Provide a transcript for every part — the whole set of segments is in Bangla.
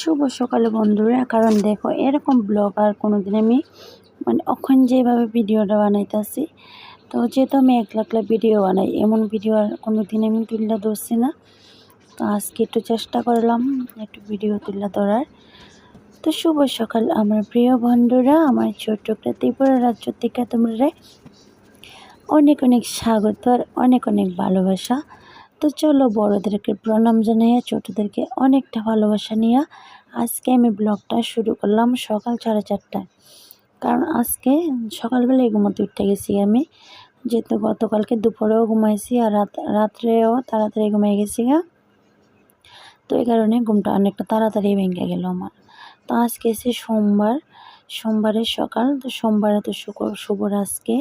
শুভ সকালে বন্ধুরা। কারণ দেখো, এরকম ব্লগ আর কোনোদিন আমি মানে অখন যেভাবে ভিডিওটা বানাইতেছি, তো যেহেতু আমি একলা একলা ভিডিও বানাই, এমন ভিডিও আর কোনোদিন আমি তুললে ধরছি না। তো আজকে একটু চেষ্টা করলাম একটু ভিডিও তুলে ধরার। তো শুভ সকাল আমার প্রিয় বন্ধুরা, আমার ছোট্ট একটা ত্রিপুরা রাজ্য থেকে তোমরা অনেক অনেক স্বাগত আর অনেক অনেক ভালোবাসা। তো চলো বড়োদেরকে প্রণাম জানাইয়া, ছোটোদেরকে অনেকটা ভালোবাসা নিয়ে আজকে আমি ব্লগটা শুরু করলাম সকাল সাড়ে চারটায়। কারণ আজকে সকালবেলায় ঘুমোতে উঠতে গেছি আমি। যেহেতু গতকালকে দুপুরেও ঘুমাইছি আর রাত, রাত্রেও তাড়াতাড়ি ঘুমাই গেছি গা। তো এই কারণে ঘুমটা অনেকটা তাড়াতাড়ি ভেঙে গেল আমার। তো আজকে এসে সোমবার, সোমবারের সকাল। তো সোমবারে তো শুক্র শুভর আজকে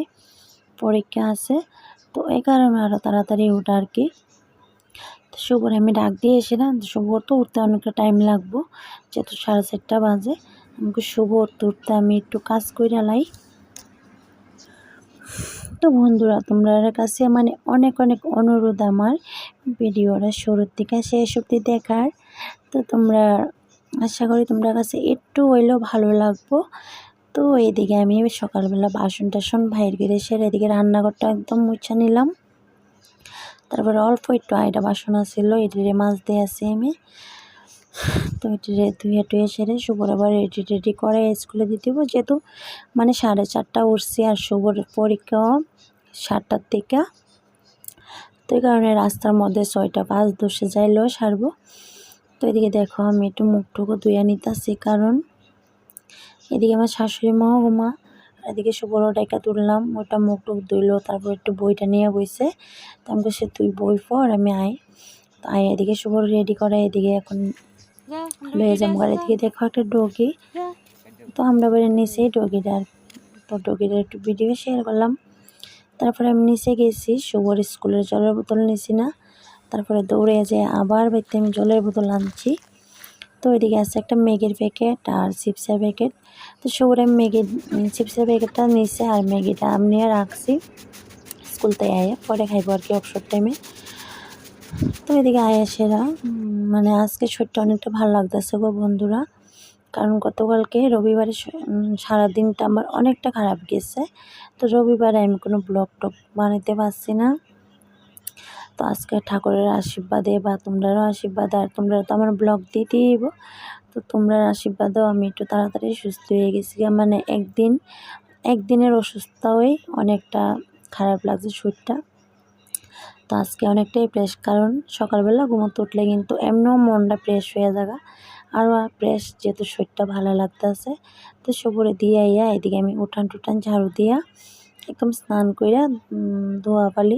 পরীক্ষা আছে। তো এই কারণে আরও তাড়াতাড়ি উঠা আর কি। শুভর আমি ডাক দিয়ে এসে না শুভর তো উঠতে অনেকটা টাইম লাগবো। যেহেতু সাড়ে চারটা বাজে, আমাকে শুভ উঠতে উঠতে আমি একটু কাজ করে লাই। তো বন্ধুরা, তোমরা কাছে মানে অনেক অনেক অনুরোধ আমার ভিডিওটা শুরুর থেকে শেষ অব্দি দেখার। তো তোমরা, আশা করি তোমরা কাছে একটু হইলেও ভালো লাগবো। তো এদিকে আমি সকালবেলা বাসন টাসন বাইর করে সেরে এদিকে রান্নাঘরটা একদম মুছা নিলাম। তারপরে অল্প একটু আইটা বাসন আসছিল এটিরে মাছ দিয়ে আসি আমি। তো এটিরে ধুয়ে টুয়ে সেরে শুভর আবার রেডি টেডি করে স্কুলে দিতে দিব। যেহেতু মানে সাড়ে চারটা উঠছি আর শুভর পরীক্ষা সাতটার থেকে। তো এই কারণে রাস্তার মধ্যে ছয়টা পাঁচ দশে যাইলেও সারবো। তো এদিকে দেখো আমি একটু মুখটুকু ধুয়ে নিতেছি কারণ এদিকে আমার শাশুড়ি মাও ঘুমা এদিকে শুভর ডাইকা তুললাম, ওটা মুখ টুক ধুইলো, তারপর একটু বইটা নিয়ে বইছে। তো আমাকে সে তুই বই পর আমি আই তো আই এদিকে শুভর রেডি করে, এদিকে এখন লয়ে আর এদিকে দেখো একটা ডগি। তো আমরা বেড়ে নিচে ডগিটার তো ডগিটার একটু ভিডিও শেয়ার করলাম। তারপরে আমি নিচে গেছি শুভর স্কুলের জলের বোতল নিছি না। তারপরে দৌড়ে যে আবার বাড়িতে আমি জলের বোতল আনছি। তো ওইদিকে আছে একটা ম্যাগির প্যাকেট আর চিপসের প্যাকেট। তো আমি ম্যাগি চিপসের প্যাকেটটা নিচে আর ম্যাগিটা আমি রাখছি স্কুল থেকে আয়ে, পরে খাইবো আর কি অবসর টাইমে তো এদিকে আয়া সেরা মানে আজকে শরীরটা অনেকটা ভালো লাগতেছে গো বন্ধুরা। কারণ গতকালকে রবিবারে সারাদিনটা আমার অনেকটা খারাপ গেছে। তো রবিবারে আমি কোনো ব্লগ টক বানাইতে পারছি না। তো আজকে ঠাকুরের আশীর্বাদে বা তোমরারও আশীর্বাদ, আর তোমরা তো আমার ব্লগ দিতেই তো তোমরার আশীর্বাদেও আমি একটু তাড়াতাড়ি সুস্থ হয়ে গেছি। মানে একদিন, একদিনের অসুস্থ হয়ে অনেকটা খারাপ লাগছে শরীরটা। তো আজকে অনেকটাই ফ্রেশ কারণ সকালবেলা ঘুমোতে উঠলে কিন্তু এমনিও মনটা ফ্রেশ হয়ে যাগা আরও ফ্রেশ যেহেতু শরীরটা ভালো লাগতেছে। তো সবরে দিয়ে আইয়া এদিকে আমি উঠান টুটান ঝাড়ু দিয়া একদম স্নান কইরা ধোয়া পালি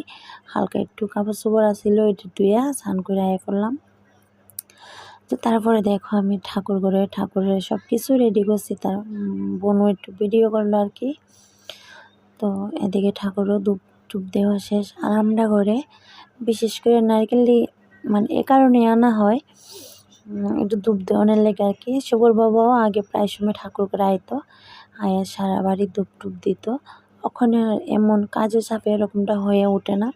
হালকা একটু কাপড় চোপড় আসিল এটা ধুইয়া স্নান করে আয় করলাম তো তারপরে দেখো আমি ঠাকুর ঘরে, ঠাকুরের সব কিছু রেডি করছি, তার বোনও একটু ভিডিও করল আর কি। তো এদিকে ঠাকুরও ধূপ টুপ দেওয়া শেষ। আর আমরা ঘরে, বিশেষ করে নারকেল মানে এ কারণে আনা হয় একটু ধূপ দেওয়ানোর লেগে আর কি। শুভর বাবাও আগে প্রায় সময় ঠাকুর করে আইতো, আয়া সারা বাড়ি ধূপ টুপ দিত। ওখানে এমন কাজের চাপে এরকমটা হয়ে ওঠে না।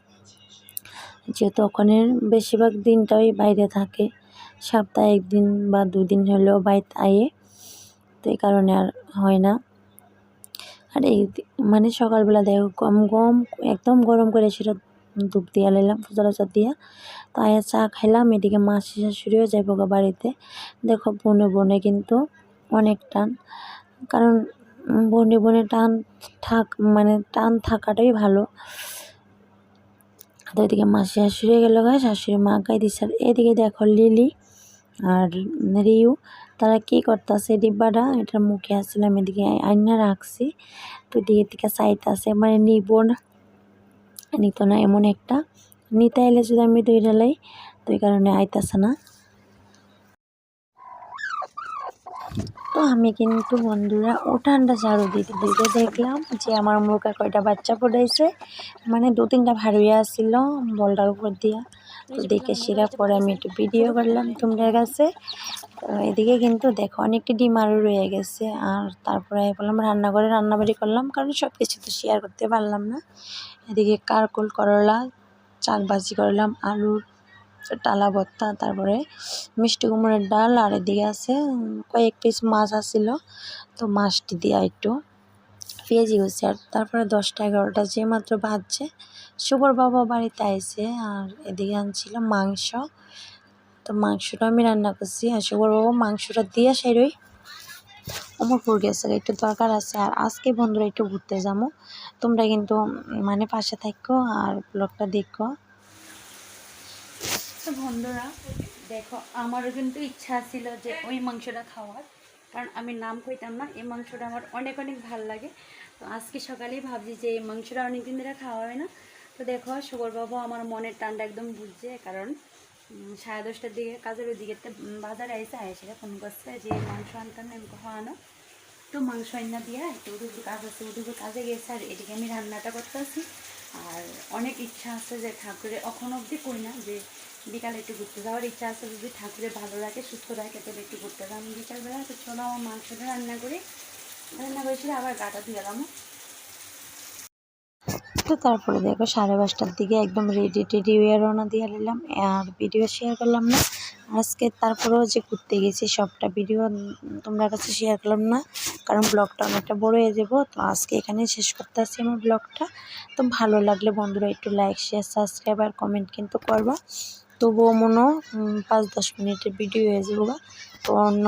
যেহেতু ওখানে বেশিরভাগ দিনটাই বাইরে থাকে, সপ্তাহে একদিন বা দুদিন হলেও বাড়িতে আয়ে, তো এই কারণে আর হয় না। আর এই মানে সকালবেলা দেখো গম গম, একদম গরম করে সেটা ধূপ দিয়া পূজা টুজা দিয়া। তো আয়া চা খাইলাম, এদিকে মাসি শাশুড়িও যাইব বাড়িতে। দেখো বনে বনে কিন্তু অনেক টান। কারণ বনে বনে টান থাক মানে টান থাকাটাই ভালো। তো এদিকে মাসি শাশুড়ি গেল গা, শাশুড়ি মা গাই দিচ্ছে। এদিকে দেখো লিলি আর রিউ, তারা কি করতেছে ডিব্বাটা? এটার মুখে আসছিলাম এদিকে আইনা রাখছি। তো দিকে দিকে চাইতে আছে মানে নিব না। নিত না, এমন একটা। নিতে এলে যদি আমি দুইটা লাই, তো এই কারণে আইতাছে না। তো আমি কিন্তু বন্ধুরা উঠানটা ঝাড়ু দিতে দিতে দেখলাম যে আমার মুখে কয়টা বাচ্চা পড়াইছে মানে দু তিনটা ভাড়ুইয়া আসছিল বলটার উপর দিয়া। তো দেখে সেরা পরে আমি একটু ভিডিও করলাম তোমাদের কাছে। এদিকে কিন্তু দেখো অনেকটি ডিম আরও রয়ে গেছে। আর তারপরে বললাম রান্নাঘরে রান্নাবাড়ি করলাম কারণ সব কিছু তো শেয়ার করতে পারলাম না। এদিকে কারকোল করলা চাক ভাজি করলাম, আলুর টালা ভর্তা, তারপরে মিষ্টি কুমড়োর ডাল, আর এদিকে আছে কয়েক পিস মাছ আসছিল তো মাছটি দিয়ে একটু পেঁয়াজি হচ্ছে আর তারপরে দশটা এগারোটা যে মাত্র বাজছে শুভর বাবা বাড়িতে আইছে, আর এদিকে আনছিল মাংস। তো মাংসটা আমি রান্না করছি, আর শুভর বাবা মাংসটা দিয়ে সেরই অমরপুর গেছে, একটু দরকার আছে। আর আজকে বন্ধুরা একটু ঘুরতে যাব তোমরা কিন্তু মানে পাশে থাকো, আর ব্লগটা দেখো। তো বন্ধুরা, দেখো, আমারও কিন্তু ইচ্ছা ছিল যে ওই মাংসটা খাওয়ার। কারণ আমি নাম কইতাম না, এই মাংসটা আমার অনেক অনেক ভালো লাগে। তো আজকে সকালেই ভাবছি যে এই মাংসটা অনেকদিন ধরে খাওয়া হয় না। তো দেখো শুভরবাবু আমার মনের টানটা একদম বুঝছে, কারণ সাড়ে দশটার দিকে কাজের ওই দিকে বাজারে আইসে আয়েসে ফোন করছে যে মাংস আনতাম আমি খাওয়ানো। তো মাংস আইনা দিয়ে একটু উদুপুর কাজ আছে উদুপুর কাজে গেছে, আর এদিকে আমি রান্নাটা করতে আছি আর অনেক ইচ্ছা আছে যে ঠাকুরের এখন অবধি করি না যে বিকালে একটু ঘুরতে যাওয়ার ইচ্ছা আছে, যদি ঠাকুরের ভালো রাখে সুস্থ রাখে তবে একটু ঘুরতে যাব। বিকালবেলা তো চলো আমার মাংসটা রান্না করি। রান্না করেছিল আবার গাটা ধুয়ে এলাম তো তারপরে দেখো সাড়ে পাঁচটার দিকে একদম রেডি টেডি হয়ে রওনা দিয়ে নিলাম। আর ভিডিও শেয়ার করলাম না। আজকে তারপরেও যে ঘুরতে গেছি, সবটা ভিডিও তোমরা কাছে শেয়ার করলাম না। কারণ ব্লগটা অনেকটা বড় হয়ে যাব। তো আজকে এখানেই শেষ করতে আসছি আমার ব্লগটা তো ভালো লাগলে বন্ধুরা একটু লাইক শেয়ার সাবস্ক্রাইব আর কমেন্ট কিন্তু করবা। তবুও মনে পাঁচ দশ মিনিটের ভিডিও হয়ে যাব তো অন্য